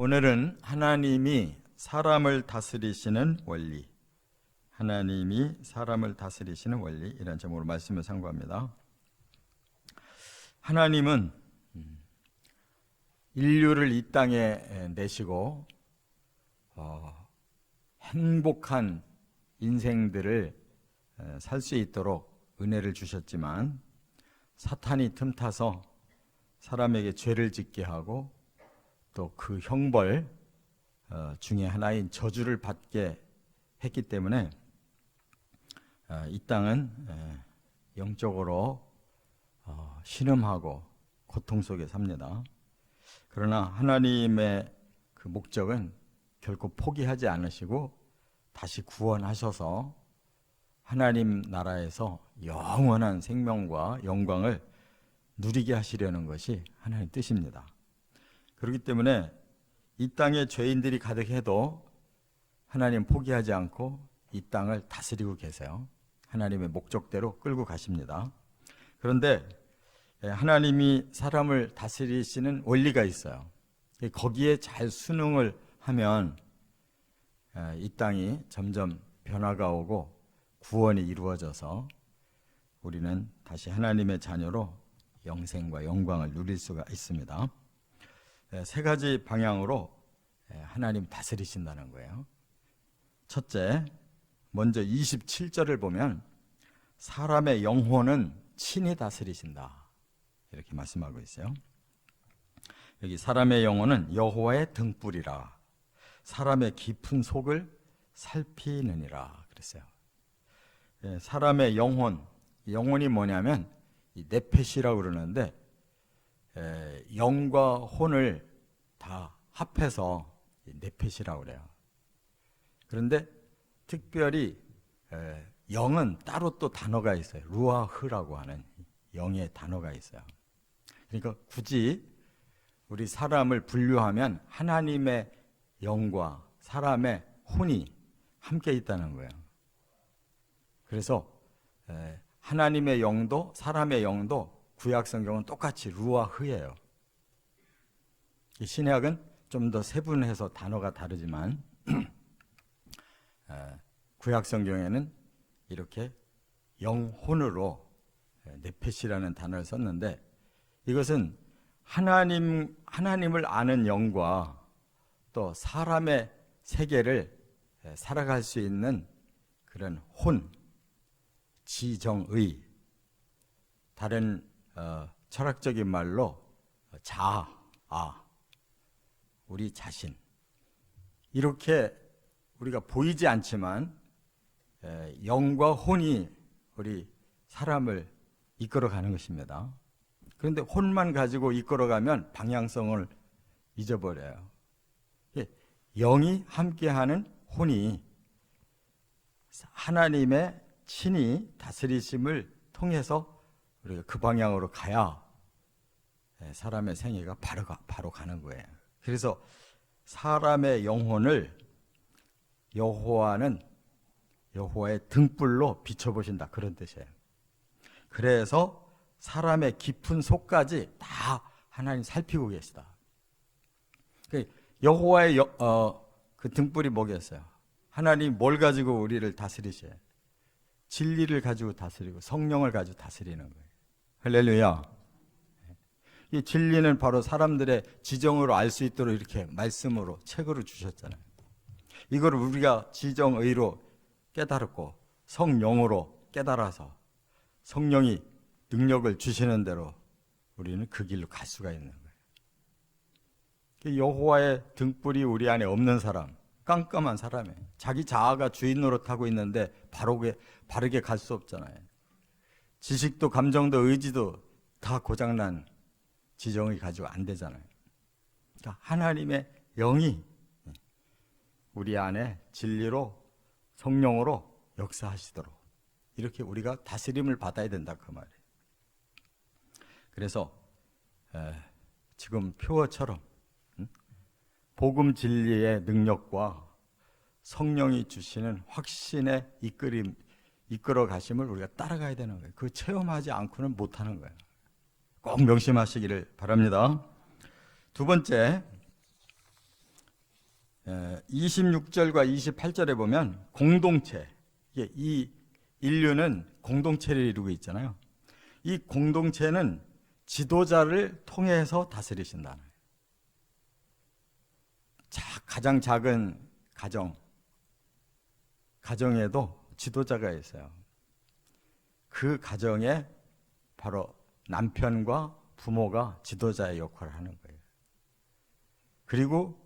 오늘은 하나님이 사람을 다스리시는 원리, 하나님이 사람을 다스리시는 원리 이런 제목으로 말씀을 상고합니다. 하나님은 인류를 이 땅에 내시고 어, 행복한 인생들을 살 수 있도록 은혜를 주셨지만 사탄이 틈타서 사람에게 죄를 짓게 하고 또 그 형벌 어, 중에 하나인 저주를 받게 했기 때문에 어, 이 땅은 에, 영적으로 어, 신음하고 고통 속에 삽니다. 그러나 하나님의 그 목적은 결코 포기하지 않으시고 다시 구원하셔서 하나님 나라에서 영원한 생명과 영광을 누리게 하시려는 것이 하나님 뜻입니다. 그렇기 때문에 이 땅에 죄인들이 가득해도 하나님 포기하지 않고 이 땅을 다스리고 계세요. 하나님의 목적대로 끌고 가십니다. 그런데 예, 하나님이 사람을 다스리시는 원리가 있어요. 거기에 잘 순응을 하면 예, 이 땅이 점점 변화가 오고 구원이 이루어져서 우리는 다시 하나님의 자녀로 영생과 영광을 누릴 수가 있습니다. 예, 세 가지 방향으로 하나님 다스리신다는 거예요. 첫째, 먼저 27절을 보면 사람의 영혼은 친히 다스리신다. 이렇게 말씀하고 있어요. 여기 사람의 영혼은 여호와의 등불이라 사람의 깊은 속을 살피느니라 그랬어요. 예, 사람의 영혼, 영혼이 뭐냐면 이 네펫이라고 그러는데 예, 영과 혼을 다 합해서 네펫이라고 그래요. 그런데 특별히 예, 영은 따로 또 단어가 있어요. 루아흐라고 하는 영의 단어가 있어요. 그러니까 굳이 우리 사람을 분류하면 하나님의 영과 사람의 혼이 함께 있다는 거예요. 그래서 하나님의 영도 사람의 영도 구약 성경은 똑같이 루아흐예요. 신약은 좀 더 세분해서 단어가 다르지만 구약 성경에는 이렇게 영혼으로 네펫이라는 단어를 썼는데 이것은 하나님 하나님을 아는 영과 또 사람의 세계를 살아갈 수 있는 그런 혼, 지정의, 다른 어, 철학적인 말로 자아, 우리 자신 이렇게 우리가 보이지 않지만 에, 영과 혼이 우리 사람을 이끌어가는 것입니다. 그런데 혼만 가지고 이끌어가면 방향성을 잊어버려요. 예, 영이 함께하는 혼이 하나님의 친히 다스리심을 통해서 우리가 그 방향으로 가야 예, 사람의 생애가 바로, 가, 바로 가는 거예요. 그래서 사람의 영혼을 여호와는 여호와의 등불로 비춰보신다 그런 뜻이에요. 그래서 사람의 깊은 속까지 다 하나님 살피고 계시다. 그 여호와의 어, 그 등불이 뭐겠어요? 하나님 뭘 가지고 우리를 다스리셔요? 진리를 가지고 다스리고 성령을 가지고 다스리는 거예요. 할렐루야. 이 진리는 바로 사람들의 지정으로 알 수 있도록 이렇게 말씀으로 책으로 주셨잖아요. 이걸 우리가 지정의로 깨달았고 성령으로 깨달아서 성령이 능력을 주시는 대로 우리는 그 길로 갈 수가 있는 거예요. 그 여호와의 등불이 우리 안에 없는 사람, 깜깜한 사람이 자기 자아가 주인 노릇하고 있는데 바르게 바르게 갈 수 없잖아요. 지식도 감정도 의지도 다 고장난 지정이 가지고 안 되잖아요. 그러니까 하나님의 영이 우리 안에 진리로 성령으로 역사하시도록 이렇게 우리가 다스림을 받아야 된다 그 말이에요. 그래서 에, 지금 표어처럼 음? 복음 진리의 능력과 성령이 주시는 확신의 이끌임 이끌어 가심을 우리가 따라가야 되는 거예요. 그 체험하지 않고는 못 하는 거예요. 꼭 명심하시기를 바랍니다. 두 번째 26절과 28절에 보면 공동체, 이 인류는 공동체를 이루고 있잖아요. 이 공동체는 지도자를 통해서 다스리신다는 거예요. 자, 가장 작은 가정, 가정에도 지도자가 있어요. 그 가정에 바로 남편과 부모가 지도자의 역할을 하는 거예요. 그리고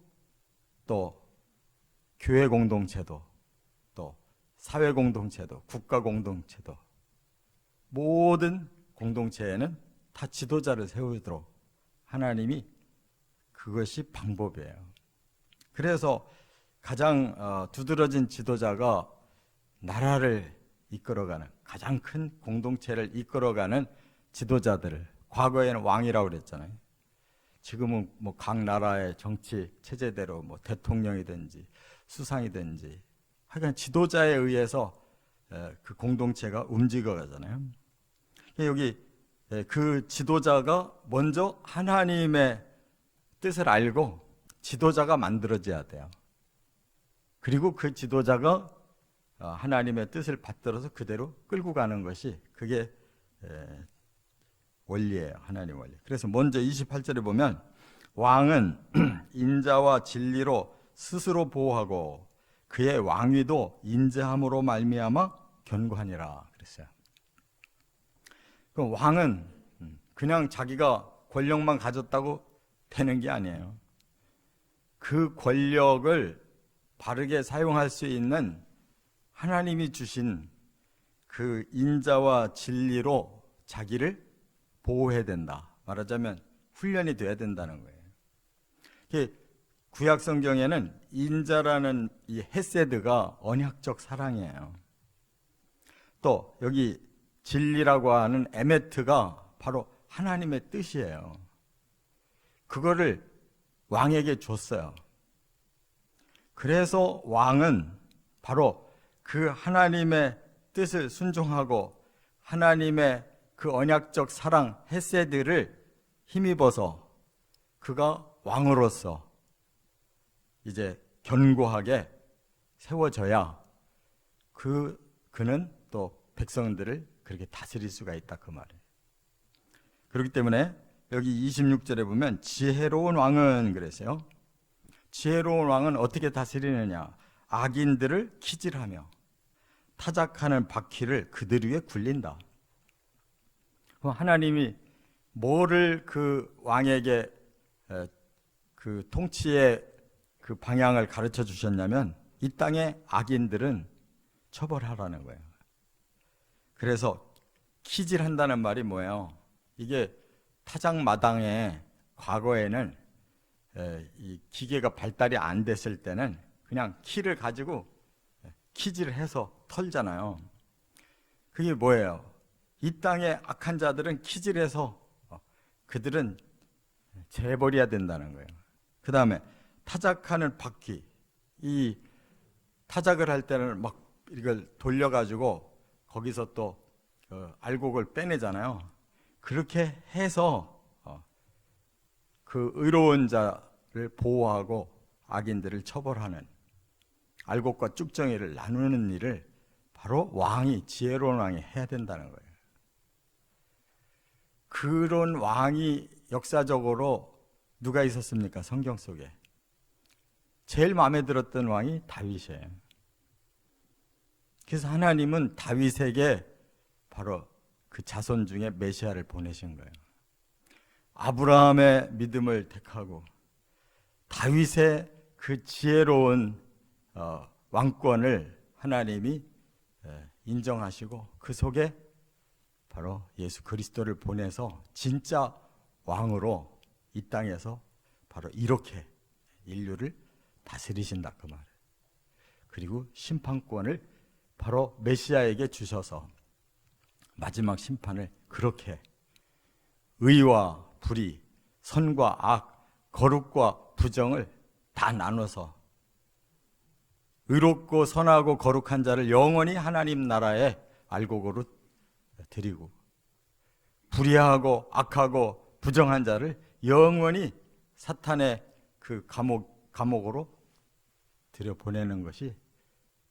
또 교회 공동체도 또 사회 공동체도 국가 공동체도 모든 공동체에는 다 지도자를 세우도록 하나님이 그것이 방법이에요. 그래서 가장 어, 두드러진 지도자가 나라를 이끌어가는 가장 큰 공동체를 이끌어가는 지도자들을 과거에는 왕이라고 그랬잖아요. 지금은 뭐 각 나라의 정치 체제대로 뭐 대통령이든지 수상이든지 하여간 지도자에 의해서 에, 그 공동체가 움직여 가잖아요. 여기 에, 그 지도자가 먼저 하나님의 뜻을 알고 지도자가 만들어져야 돼요. 그리고 그 지도자가 어, 하나님의 뜻을 받들어서 그대로 끌고 가는 것이 그게 에, 원리예요. 하나님 원리. 그래서 먼저 28절에 보면 왕은 인자와 진리로 스스로 보호하고 그의 왕위도 인자함으로 말미암아 견고하니라 그랬어요. 그 왕은 그냥 자기가 권력만 가졌다고 되는 게 아니에요. 그 권력을 바르게 사용할 수 있는 하나님이 주신 그 인자와 진리로 자기를 보호해야 된다. 말하자면 훈련이 돼야 된다는 거예요. 구약 성경에는 인자라는 이 헤세드가 언약적 사랑이에요. 또 여기 진리라고 하는 에메트가 바로 하나님의 뜻이에요. 그거를 왕에게 줬어요. 그래서 왕은 바로 그 하나님의 뜻을 순종하고 하나님의 그 언약적 사랑 헤세드를 힘입어서 그가 왕으로서 이제 견고하게 세워져야 그 그는 또 백성들을 그렇게 다스릴 수가 있다 그 말이에요. 그렇기 때문에 여기 26절에 보면 지혜로운 왕은 그랬어요. 지혜로운 왕은 어떻게 다스리느냐? 악인들을 키질하며 타작하는 바퀴를 그들 위에 굴린다. 하나님이 뭐를 그 왕에게 그 통치의 그 방향을 가르쳐 주셨냐면 이 땅의 악인들은 처벌하라는 거예요. 그래서 키질한다는 말이 뭐예요? 이게 타작 마당에 과거에는 이 기계가 발달이 안 됐을 때는 그냥 키를 가지고 키질을 해서 털잖아요. 그게 뭐예요? 이 땅의 악한 자들은 키질해서 어, 그들은 재버려야 된다는 거예요. 그 다음에 타작하는 바퀴, 이 타작을 할 때는 막 이걸 돌려가지고 거기서 또 어, 알곡을 빼내잖아요. 그렇게 해서 어, 그 의로운 자를 보호하고 악인들을 처벌하는 알곡과 쭉정이를 나누는 일을 바로 왕이 지혜로운 왕이 해야 된다는 거예요. 그런 왕이 역사적으로 누가 있었습니까? 성경 속에. 제일 마음에 들었던 왕이 다윗이에요. 그래서 하나님은 다윗에게 바로 그 자손 중에 메시아를 보내신 거예요. 아브라함의 믿음을 택하고 다윗의 그 지혜로운 어, 왕권을 하나님이 인정하시고 그 속에 바로 예수 그리스도를 보내서 진짜 왕으로 이 땅에서 바로 이렇게 인류를 다스리신다 그 말. 그리고 심판권을 바로 메시아에게 주셔서 마지막 심판을 그렇게 의와 불의, 선과 악, 거룩과 부정을 다 나눠서 의롭고 선하고 거룩한 자를 영원히 하나님 나라에 알곡으로 드리고 불의하고 악하고 부정한 자를 영원히 사탄의 그 감옥 감옥으로 들여 보내는 것이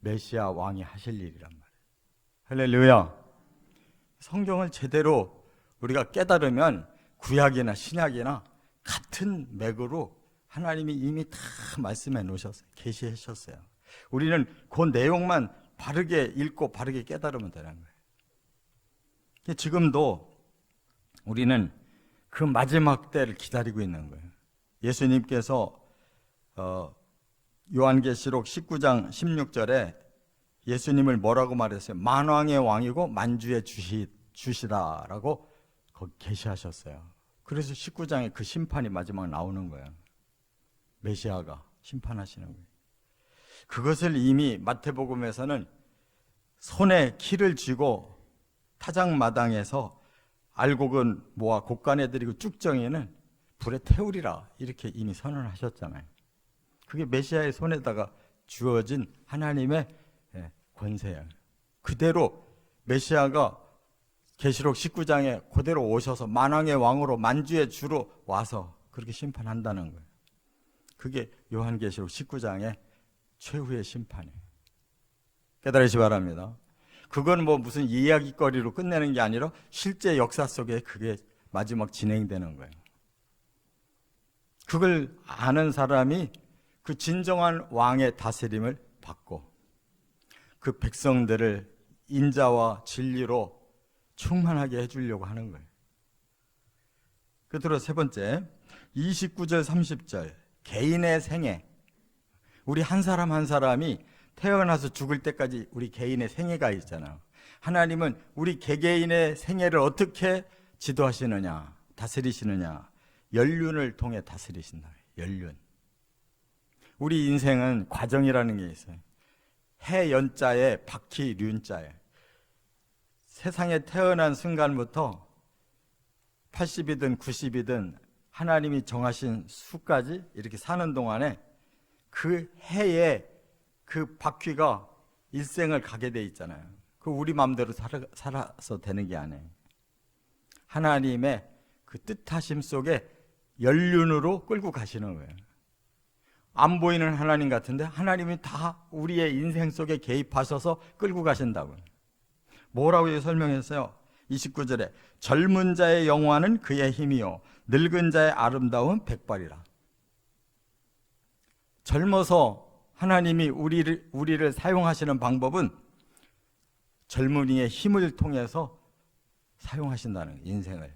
메시아 왕이 하실 일이란 말이에요. 할렐루야. 성경을 제대로 우리가 깨달으면 구약이나 신약이나 같은 맥으로 하나님이 이미 다 말씀해 놓으셨어요. 계시해 주셨어요. 우리는 그 내용만 바르게 읽고 바르게 깨달으면 되는 거예요. 지금도 우리는 그 마지막 때를 기다리고 있는 거예요. 예수님께서 어, 요한계시록 19장 16절에 예수님을 뭐라고 말했어요? 만왕의 왕이고 만주의 주시, 주시다라고 거기 계시하셨어요. 그래서 19장에 그 심판이 마지막 나오는 거예요. 메시아가 심판하시는 거예요. 그것을 이미 마태복음에서는 손에 키를 쥐고 타작 마당에서 알곡은 모아 곡간에 들이고 쭉정이는 불에 태우리라 이렇게 이미 선언하셨잖아요. 그게 메시아의 손에다가 주어진 하나님의 예, 권세예요. 그대로 메시아가 계시록 19장에 그대로 오셔서 만왕의 왕으로 만주의 주로 와서 그렇게 심판한다는 거예요. 그게 요한계시록 19장의 최후의 심판이에요. 깨달으시 바랍니다. 그건 뭐 무슨 이야기거리로 끝내는 게 아니라 실제 역사 속에 그게 마지막 진행되는 거예요. 그걸 아는 사람이 그 진정한 왕의 다스림을 받고 그 백성들을 인자와 진리로 충만하게 해주려고 하는 거예요. 끝으로 세 번째, 29절, 30절, 개인의 생애. 우리 한 사람 한 사람이 태어나서 죽을 때까지 우리 개인의 생애가 있잖아요. 하나님은 우리 개개인의 생애를 어떻게 지도하시느냐, 다스리시느냐, 연륜을 통해 다스리신다. 연륜. 우리 인생은 과정이라는 게 있어요. 해 연자에 바퀴 륜자에 세상에 태어난 순간부터 80이든 90이든 하나님이 정하신 수까지 이렇게 사는 동안에 그 해에 그 바퀴가 일생을 가게 돼 있잖아요. 그 우리 마음대로 살아, 살아서 되는 게 아니에요. 하나님의 그 뜻하심 속에 연륜으로 끌고 가시는 거예요. 안 보이는 하나님 같은데 하나님이 다 우리의 인생 속에 개입하셔서 끌고 가신다고요. 뭐라고 설명했어요? 29절에 젊은 자의 영화는 그의 힘이요 늙은 자의 아름다운 백발이라. 젊어서 하나님이 우리를 우리를 사용하시는 방법은 젊은이의 힘을 통해서 사용하신다는 인생을.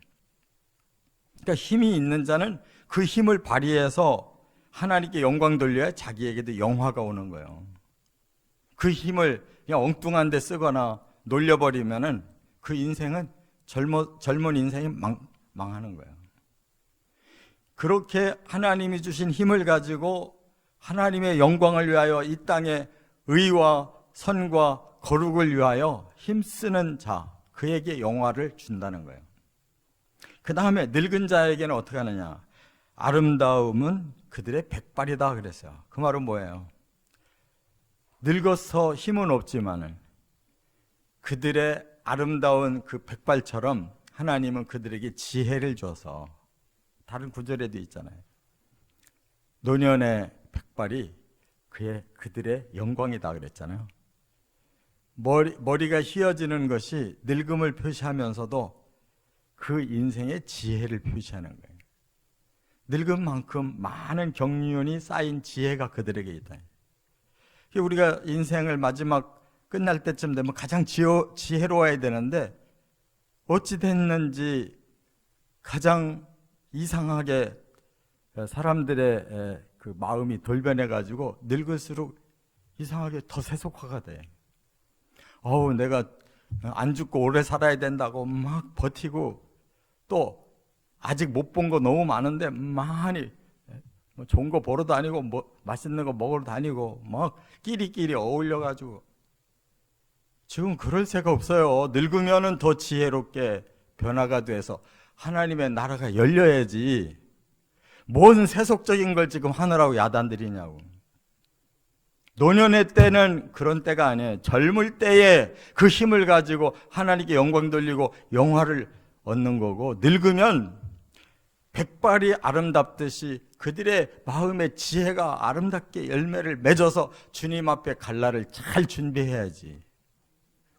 그러니까 힘이 있는 자는 그 힘을 발휘해서 하나님께 영광 돌려야 자기에게도 영화가 오는 거예요. 그 힘을 그냥 엉뚱한 데 쓰거나 놀려버리면은 그 인생은 젊어, 젊은 인생이 망, 망하는 거예요. 그렇게 하나님이 주신 힘을 가지고 하나님의 영광을 위하여 이 땅에 의와 선과 거룩을 위하여 힘쓰는 자, 그에게 영화를 준다는 거예요. 그 다음에 늙은 자에게는 어떻게 하느냐? 아름다움은 그들의 백발이다 그랬어요. 그 말은 뭐예요? 늙어서 힘은 없지만은 그들의 아름다운 그 백발처럼 하나님은 그들에게 지혜를 줘서 다른 구절에도 있잖아요. 노년의 백발이 그의 그들의 영광이다 그랬잖아요. 머리, 머리가 휘어지는 것이 늙음을 표시하면서도 그 인생의 지혜를 표시하는 거예요. 늙은 만큼 많은 경륜이 쌓인 지혜가 그들에게 있다. 우리가 인생을 마지막 끝날 때쯤 되면 가장 지어, 지혜로워야 되는데 어찌 됐는지 가장 이상하게 사람들의 그 마음이 돌변해 가지고 늙을수록 이상하게 더 세속화가 돼. 어우 내가 안 죽고 오래 살아야 된다고 막 버티고 또 아직 못 본 거 너무 많은데 많이 뭐 좋은 거 보러 다니고 뭐 맛있는 거 먹으러 다니고 막 끼리끼리 어울려 가지고 지금 그럴 새가 없어요. 늙으면은 더 지혜롭게 변화가 돼서 하나님의 나라가 열려야지. 뭔 세속적인 걸 지금 하느라고 야단들이냐고. 노년의 때는 그런 때가 아니에요. 젊을 때에 그 힘을 가지고 하나님께 영광 돌리고 영화를 얻는 거고 늙으면 백발이 아름답듯이 그들의 마음의 지혜가 아름답게 열매를 맺어서 주님 앞에 갈 날을 잘 준비해야지.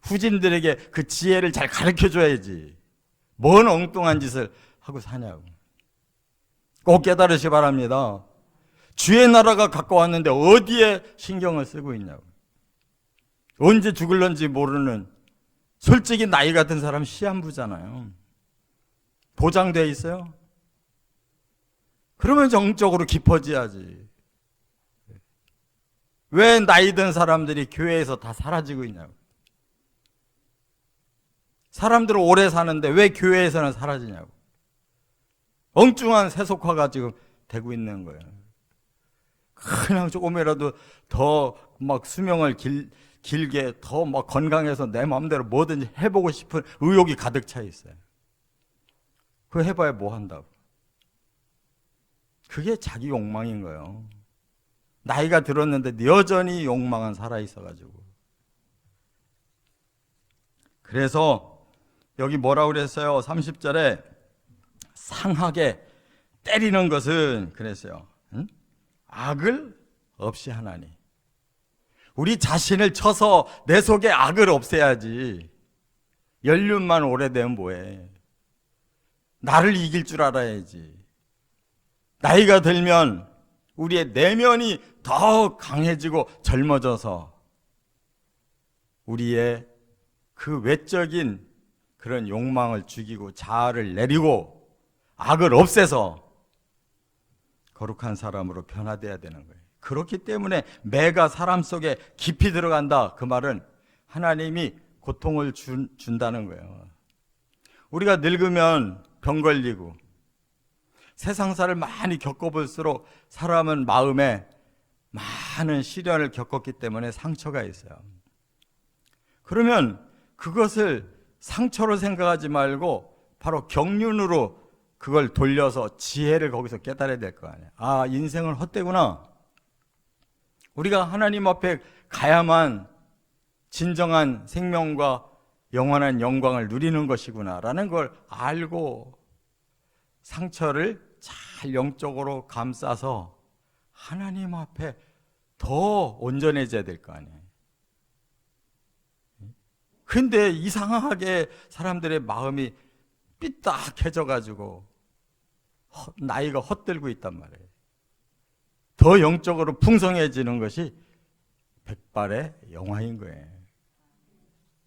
후진들에게 그 지혜를 잘 가르쳐 줘야지. 뭔 엉뚱한 짓을 하고 사냐고. 꼭 깨달으시 바랍니다. 주의 나라가 가까웠는데 어디에 신경을 쓰고 있냐고. 언제 죽을런지 모르는 솔직히 나이 같은 사람 시한부잖아요. 보장돼 있어요? 그러면 정적으로 깊어져야지. 왜 나이 든 사람들이 교회에서 다 사라지고 있냐고. 사람들은 오래 사는데 왜 교회에서는 사라지냐고. 엉뚱한 세속화가 지금 되고 있는 거예요. 그냥 조금이라도 더 막 수명을 길, 길게 더 막 건강해서 내 마음대로 뭐든지 해보고 싶은 의욕이 가득 차 있어요. 그거 해봐야 뭐 한다고. 그게 자기 욕망인 거예요. 나이가 들었는데 여전히 욕망은 살아있어가지고. 그래서 여기 뭐라고 그랬어요? 30절에 상하게 때리는 것은 그랬어요. 응? 악을 없이 하나니. 우리 자신을 쳐서 내 속에 악을 없애야지. 연륜만 오래되면 뭐해. 나를 이길 줄 알아야지. 나이가 들면 우리의 내면이 더 강해지고 젊어져서 우리의 그 외적인 그런 욕망을 죽이고 자아를 내리고 악을 없애서 거룩한 사람으로 변화돼야 되는 거예요. 그렇기 때문에 매가 사람 속에 깊이 들어간다. 그 말은 하나님이 고통을 준, 준다는 거예요. 우리가 늙으면 병 걸리고 세상사를 많이 겪어볼수록 사람은 마음에 많은 시련을 겪었기 때문에 상처가 있어요. 그러면 그것을 상처로 생각하지 말고 바로 경륜으로 그걸 돌려서 지혜를 거기서 깨달아야 될 거 아니에요. 아, 인생은 헛되구나. 우리가 하나님 앞에 가야만 진정한 생명과 영원한 영광을 누리는 것이구나라는 걸 알고 상처를 잘 영적으로 감싸서 하나님 앞에 더 온전해져야 될 거 아니에요. 근데 이상하게 사람들의 마음이 삐딱해져 가지고 나이가 헛들고 있단 말이에요. 더 영적으로 풍성해지는 것이 백발의 영화인 거예요.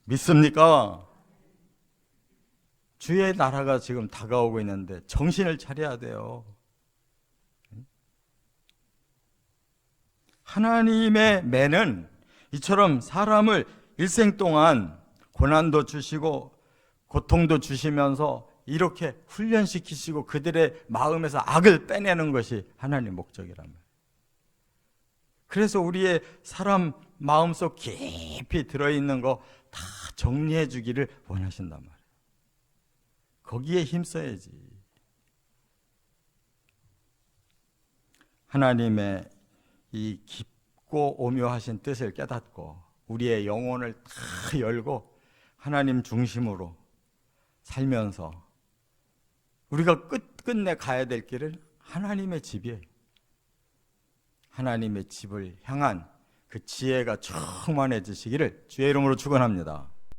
믿습니까? 주의 나라가 지금 다가오고 있는데 정신을 차려야 돼요. 하나님의 매는 이처럼 사람을 일생 동안 고난도 주시고 고통도 주시면서 이렇게 훈련시키시고 그들의 마음에서 악을 빼내는 것이 하나님의 목적이란 말이에요. 그래서 우리의 사람 마음속 깊이 들어있는 거 다 정리해 주기를 원하신단 말이에요. 거기에 힘써야지. 하나님의 이 깊고 오묘하신 뜻을 깨닫고 우리의 영혼을 다 열고 하나님 중심으로 살면서 우리가 끝, 끝내 가야 될 길은 하나님의 집이에요. 하나님의 집을 향한 그 지혜가 충만해지시기를 주의 이름으로 축원합니다.